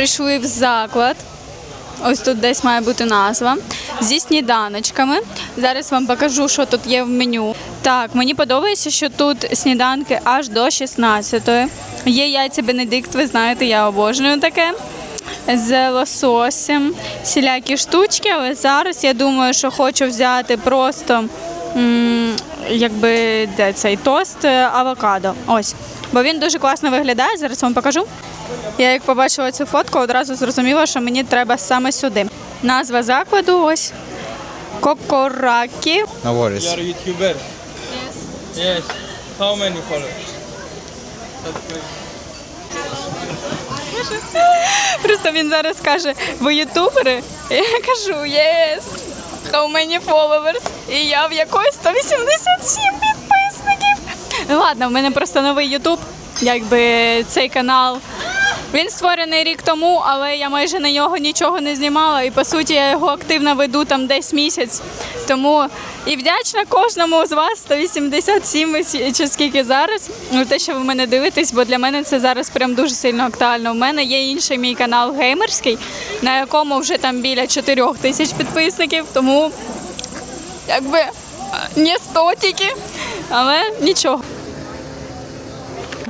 прийшли в заклад. Ось тут десь має бути назва. Зі сніданочками. Зараз вам покажу, що тут є в меню. Так, мені подобається, що тут сніданки аж до 16-ї. Є яйця Бенедикт, ви знаєте, я обожнюю таке. З лососем, всілякі штучки, але зараз я думаю, що хочу взяти просто м, якби де цей тост е, авокадо. Ось. Бо він дуже класно виглядає. Зараз вам покажу. Я як побачила цю фотку, одразу зрозуміла, що мені треба саме сюди. Назва закладу ось Кокоракі. No worries. You are a YouTuber? Yes. Yes. How many followers? That's. Просто він зараз каже: ви ютубери? І я кажу, yes. How many followers? І я в якої 187 підписників. Ну ладно, в мене просто новий ютуб, якби цей канал. Він створений рік тому, але я майже на нього нічого не знімала. І по суті я його активно веду там десь місяць. Тому і вдячна кожному з вас 187 чи скільки зараз. Ну, те, що ви мене дивитесь, бо для мене це зараз прям дуже сильно актуально. У мене є інший мій канал геймерський, на якому вже там біля 4 тисяч підписників. Тому якби не 100 тільки, але нічого.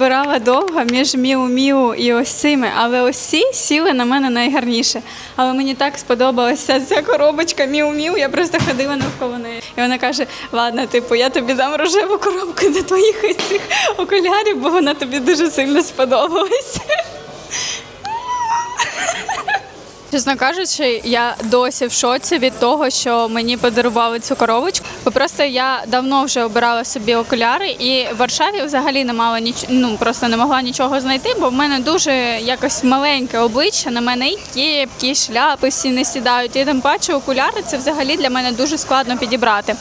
Вибирала довго між Міу-Міу і ось але ось ці сіли на мене найгарніше. Але мені так сподобалася ця коробочка Міу-Міу, я просто ходила навколо неї. І вона каже: ладно, типу, я тобі дам рожеву коробку до твоїх ось цих окулярів, бо вона тобі дуже сильно сподобалась. Чесно кажучи, я досі в шоці від того, що мені подарували цю коробочку. Бо просто я давно вже обирала собі окуляри, і в Варшаві взагалі не мала ніч... ну просто не могла нічого знайти, бо в мене дуже якось маленьке обличчя. На мене і кепки, і шляпи всі не сідають. І тим паче окуляри це взагалі для мене дуже складно підібрати.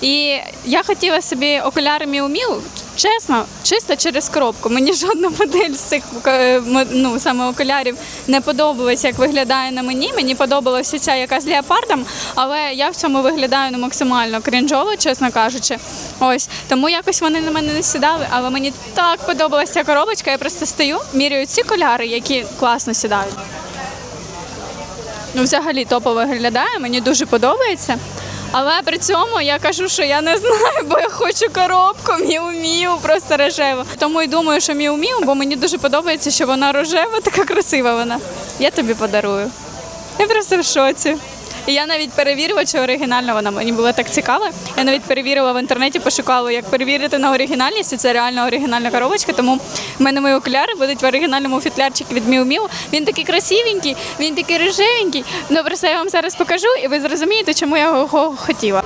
І я хотіла собі окуляри Miu, чесно, чисто через коробку. Мені жодна модель з цих е, ну, саме окулярів не подобалась, як виглядає на мені. Мені подобалася ця яка з леопардом, але я в цьому виглядаю ну, максимально крінжово, чесно кажучи. Ось тому якось вони на мене не сідали, але мені так подобалася ця коробочка. Я просто стою, міряю ці коляри, які класно сідають. Ну, взагалі топово виглядає, мені дуже подобається. Але при цьому я кажу, що я не знаю, бо я хочу коробку Міу-Міу, просто рожеву. Тому і думаю, що Міу-Міу, бо мені дуже подобається, що вона рожева, така красива вона. Я тобі подарую. Я просто в шоці. І я навіть перевірила, чи оригінальна вона мені було так цікаво. Я навіть перевірила в інтернеті, пошукала, як перевірити на оригінальність. і Це реально оригінальна коробочка. Тому в мене мої окуляри будуть в оригінальному фітлярчику від Miu Miu. Він такий красивенький, він такий рожевенький. Ну просто я вам зараз покажу, і ви зрозумієте, чому я його хотіла.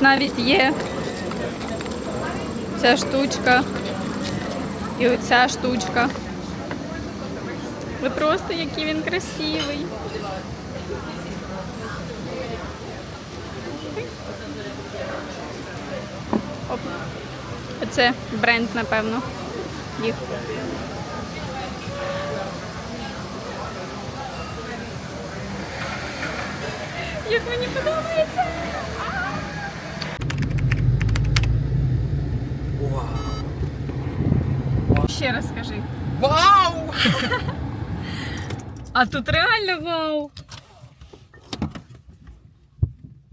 Навіть є ця штучка і оця штучка. Ви просто який він красивий. Оп. Оце бренд, напевно. Їх. Як мені подобається. Ще раз скажи. Wow! А тут реально вау.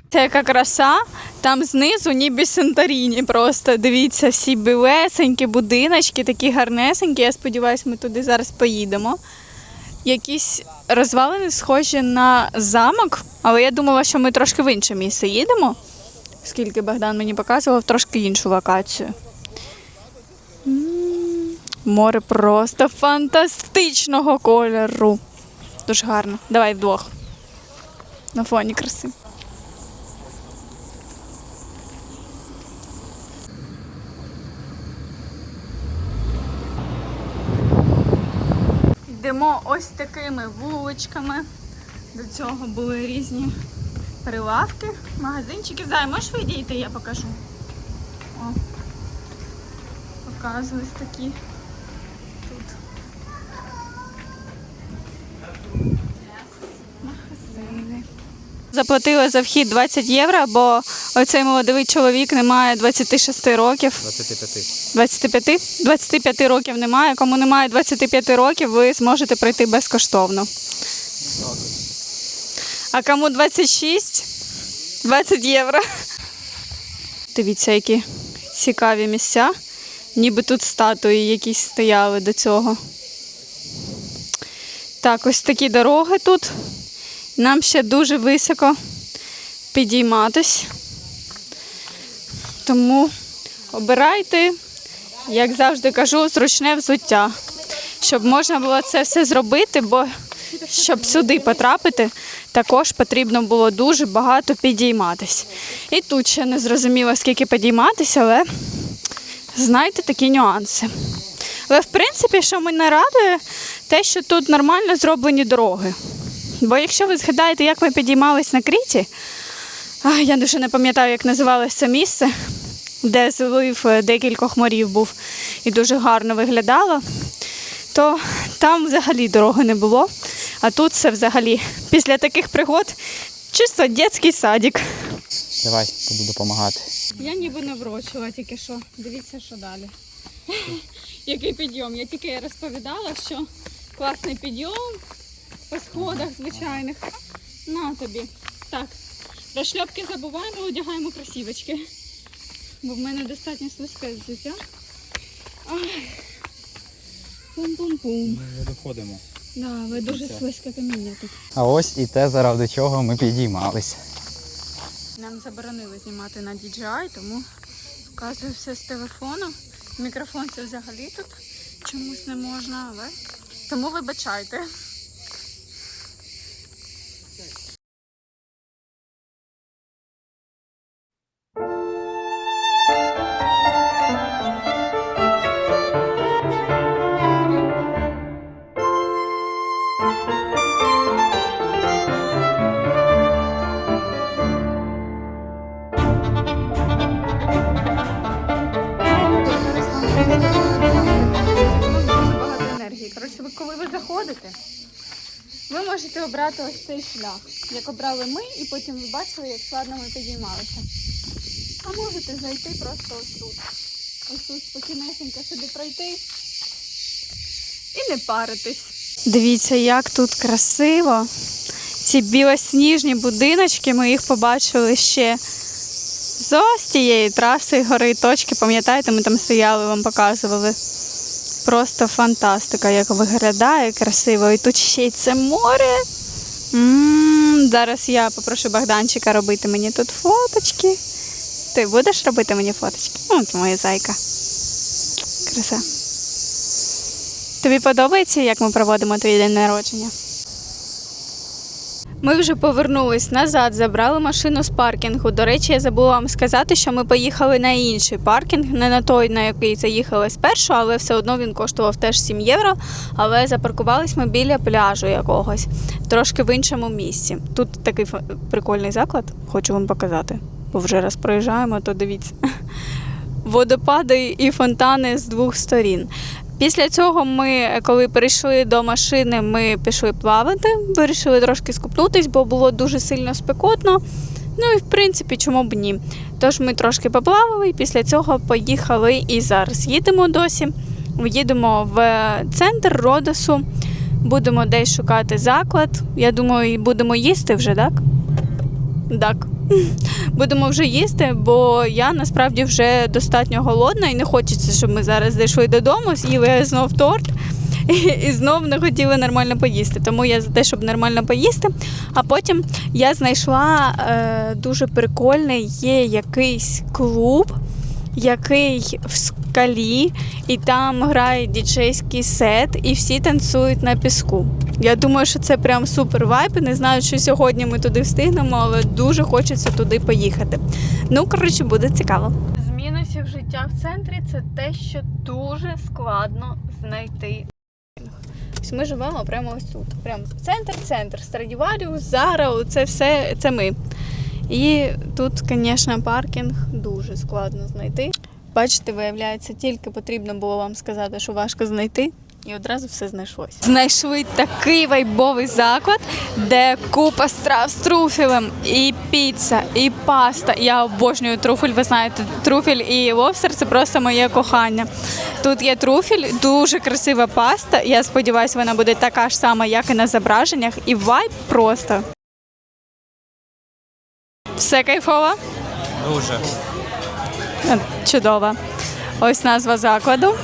Це яка краса. Там знизу ніби Санторіні просто. Дивіться, всі білесенькі будиночки, такі гарнесенькі. Я сподіваюся, ми туди зараз поїдемо. Якісь розвалини схожі на замок, але я думала, що ми трошки в інше місце їдемо, оскільки Богдан мені показував трошки іншу локацію. Море просто фантастичного кольору. Дуже гарно. Давай вдвох. На фоні краси. Йдемо ось такими вуличками. До цього були різні прилавки, магазинчики. Зай, можеш відійти, я покажу. О. Показують такі Заплатила за вхід 20 євро, бо оцей молодий чоловік не має 26 років. 25. 25? 25 років немає. Кому немає 25 років, ви зможете пройти безкоштовно. А кому 26? 20 євро. Дивіться, які цікаві місця. Ніби тут статуї якісь стояли до цього. Так, ось такі дороги тут. Нам ще дуже високо підійматись. Тому обирайте, як завжди кажу, зручне взуття. Щоб можна було це все зробити, бо щоб сюди потрапити, також потрібно було дуже багато підійматись. І тут ще не зрозуміло, скільки підійматися, але знайте такі нюанси. Але в принципі, що мене радує, те, що тут нормально зроблені дороги. Бо якщо ви згадаєте, як ми підіймались на Кріті, а, я дуже не пам'ятаю, як називалося це місце, де злив е, декількох морів був і дуже гарно виглядало, то там взагалі дороги не було. А тут це взагалі після таких пригод чисто дитячий садик. Давай, буду допомагати. Я ніби наврочила тільки що. Дивіться, що далі. Який підйом. Я тільки розповідала, що класний підйом по сходах звичайних. На тобі. Так, про шльопки забуваємо, одягаємо кросівочки. Бо в мене достатньо слизьке взуття. Пум-пум-пум. Ми вже доходимо. Да, ви дуже слизьке каміння тут. А ось і те, заради чого ми підіймалися. Нам заборонили знімати на DJI, тому вказую все з телефону. Мікрофон це взагалі тут чомусь не можна, але тому вибачайте. Можете обрати ось цей шлях, як обрали ми, і потім ви бачили, як складно ми підіймалися. А можете зайти просто ось тут. Ось тут спокійнесенько собі пройти і не паритись. Дивіться, як тут красиво. Ці білосніжні будиночки, ми їх побачили ще з ось тієї траси гори точки. Пам'ятаєте, ми там стояли, вам показували. Просто фантастика, як виглядає красиво. І тут ще й це море. м зараз я попрошу Богданчика робити мені тут фоточки. Ти будеш робити мені фоточки? От моя зайка. Краса. Тобі подобається, як ми проводимо твій день народження? Ми вже повернулись назад, забрали машину з паркінгу. До речі, я забула вам сказати, що ми поїхали на інший паркінг, не на той, на який заїхали спершу, але все одно він коштував теж 7 євро. Але запаркувались ми біля пляжу якогось, трошки в іншому місці. Тут такий прикольний заклад, хочу вам показати. Бо вже раз проїжджаємо, то дивіться. Водопади і фонтани з двох сторін. Після цього ми, коли перейшли до машини, ми пішли плавати, вирішили трошки скупнутись, бо було дуже сильно спекотно. Ну і в принципі, чому б ні. Тож ми трошки поплавали, і після цього поїхали і зараз їдемо досі. Їдемо в центр Родосу, будемо десь шукати заклад. Я думаю, будемо їсти вже, так? Так. Будемо вже їсти, бо я насправді вже достатньо голодна і не хочеться, щоб ми зараз зайшли додому, з'їли знов торт і, і знов не хотіли нормально поїсти. Тому я за те, щоб нормально поїсти. А потім я знайшла е, дуже прикольний є якийсь клуб, який в скалі, і там грає діджейський сет, і всі танцюють на піску. Я думаю, що це прям супер вайб. Не знаю, чи сьогодні ми туди встигнемо, але дуже хочеться туди поїхати. Ну, коротше, буде цікаво. З мінусів життя в центрі це те, що дуже складно знайти. Ось Ми живемо прямо ось тут. Прямо центр, центр, Страдіваріус, Зара, це все це ми. І тут, звісно, паркінг дуже складно знайти. Бачите, виявляється, тільки потрібно було вам сказати, що важко знайти. І одразу все знайшлося. Знайшли такий вайбовий заклад, де купа страв з труфелем, і піца, і паста. Я обожнюю труфель. Ви знаєте, труфель і лобстер – це просто моє кохання. Тут є труфель, дуже красива паста. Я сподіваюся, вона буде така ж сама, як і на зображеннях. І вайб просто. Все кайфово? Дуже. Чудово. Ось назва закладу.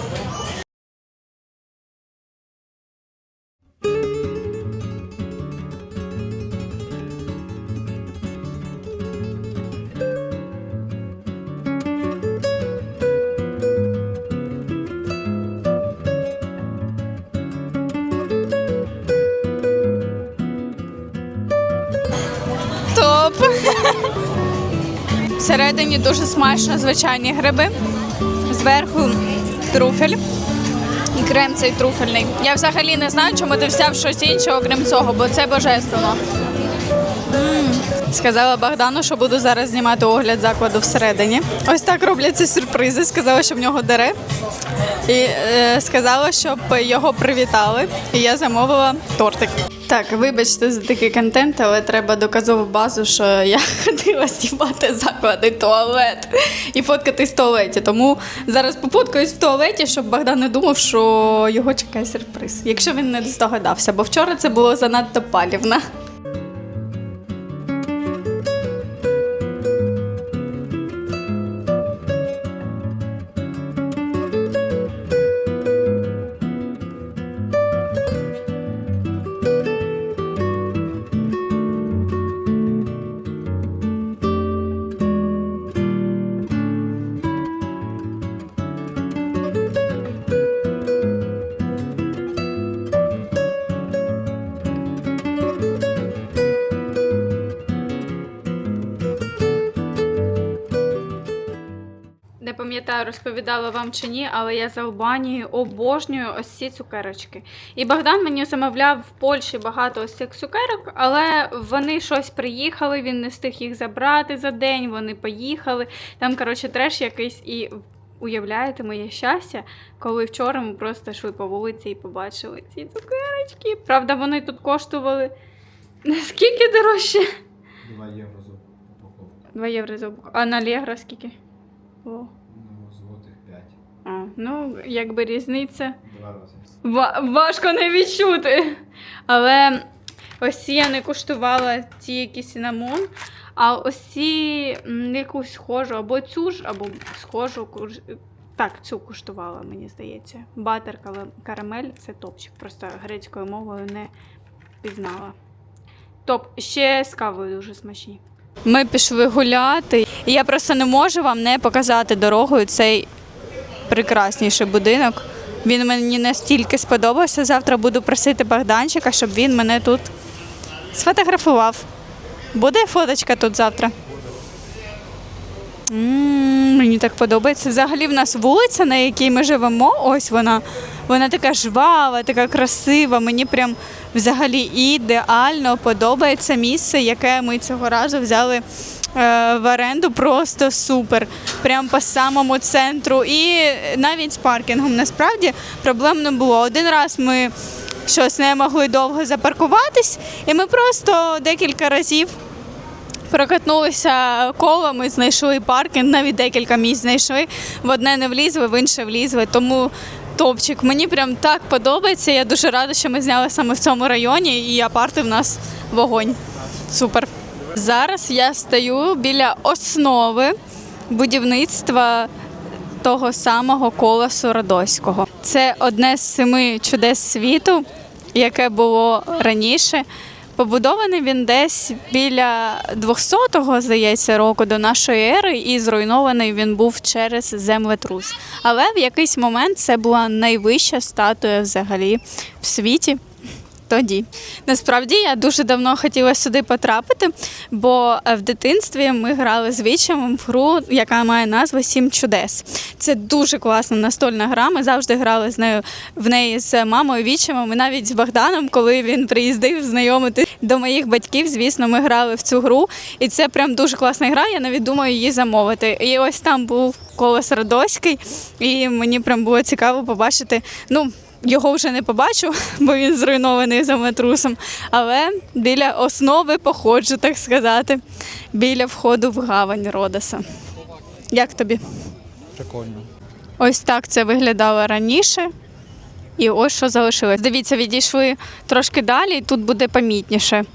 Всередині дуже смачно звичайні гриби. Зверху труфель. І крем цей труфельний. Я взагалі не знаю, чому ти взяв щось інше, окрім цього, бо це божественно. Сказала Богдану, що буду зараз знімати огляд закладу всередині. Ось так робляться сюрпризи. Сказала, що в нього дере. І е, сказала, щоб його привітали. І я замовила тортик. Так, вибачте за такий контент, але треба доказову базу, що я ходила знімати заклади туалет і фоткатись в туалеті. Тому зараз пофоткаюсь в туалеті, щоб Богдан не думав, що його чекає сюрприз. Якщо він не здогадався, бо вчора це було занадто палівно. Пам'ятаю, розповідала вам чи ні, але я з Албанії обожнюю ось ці цукерочки. І Богдан мені замовляв в Польщі багато ось цих цукерок, але вони щось приїхали, він не встиг їх забрати за день, вони поїхали. Там, коротше, треш якийсь і. Уявляєте моє щастя, коли вчора ми просто йшли по вулиці і побачили ці цукерочки. Правда, вони тут коштували наскільки дорожче? 2 євро за упаковку. 2 євро за упаковку. А на Allegro скільки? О. Злотих 5. А, ну, якби різниця. Два рази. Ва- важко не відчути. Але ось ці я не куштувала ці якісь синамон, а ось ці якусь схожу, або цю ж, або схожу. Так, цю куштувала, мені здається. Батер карамель це топчик. Просто грецькою мовою не пізнала. Топ, ще з кавою дуже смачні. Ми пішли гуляти, і я просто не можу вам не показати дорогою цей прекрасніший будинок. Він мені настільки сподобався. Завтра буду просити Богданчика, щоб він мене тут сфотографував. Буде фоточка тут завтра? м мені так подобається. Взагалі в нас вулиця, на якій ми живемо, ось вона. Вона така жвава, така красива. Мені прям взагалі ідеально подобається місце, яке ми цього разу взяли в оренду. Просто супер. Прям по самому центру. І навіть з паркінгом насправді проблем не було. Один раз ми щось не могли довго запаркуватись, і ми просто декілька разів прокатнулися колами, знайшли паркінг, навіть декілька місць знайшли. В одне не влізли, в інше влізли. Тому топчик. Мені прям так подобається. Я дуже рада, що ми зняли саме в цьому районі, і апарти в нас вогонь. Супер. Зараз я стою біля основи будівництва того самого колесу Радоського. Це одне з семи чудес світу, яке було раніше. Побудований він десь біля 200-го, здається, року до нашої ери, і зруйнований він був через землетрус. Але в якийсь момент це була найвища статуя взагалі в світі. Тоді насправді я дуже давно хотіла сюди потрапити, бо е, в дитинстві ми грали з вічем в гру, яка має назву Сім чудес. Це дуже класна настольна гра. Ми завжди грали з нею в неї з мамою вічимом, і навіть з Богданом, коли він приїздив знайомити до моїх батьків. Звісно, ми грали в цю гру, і це прям дуже класна гра. Я навіть думаю її замовити. І ось там був колес Радоський, і мені прям було цікаво побачити. Ну, його вже не побачу, бо він зруйнований землетрусом. Але біля основи походжу, так сказати, біля входу в гавань Родоса. Як тобі? Прикольно. Ось так це виглядало раніше. І ось що залишилось. Дивіться, відійшли трошки далі, і тут буде помітніше.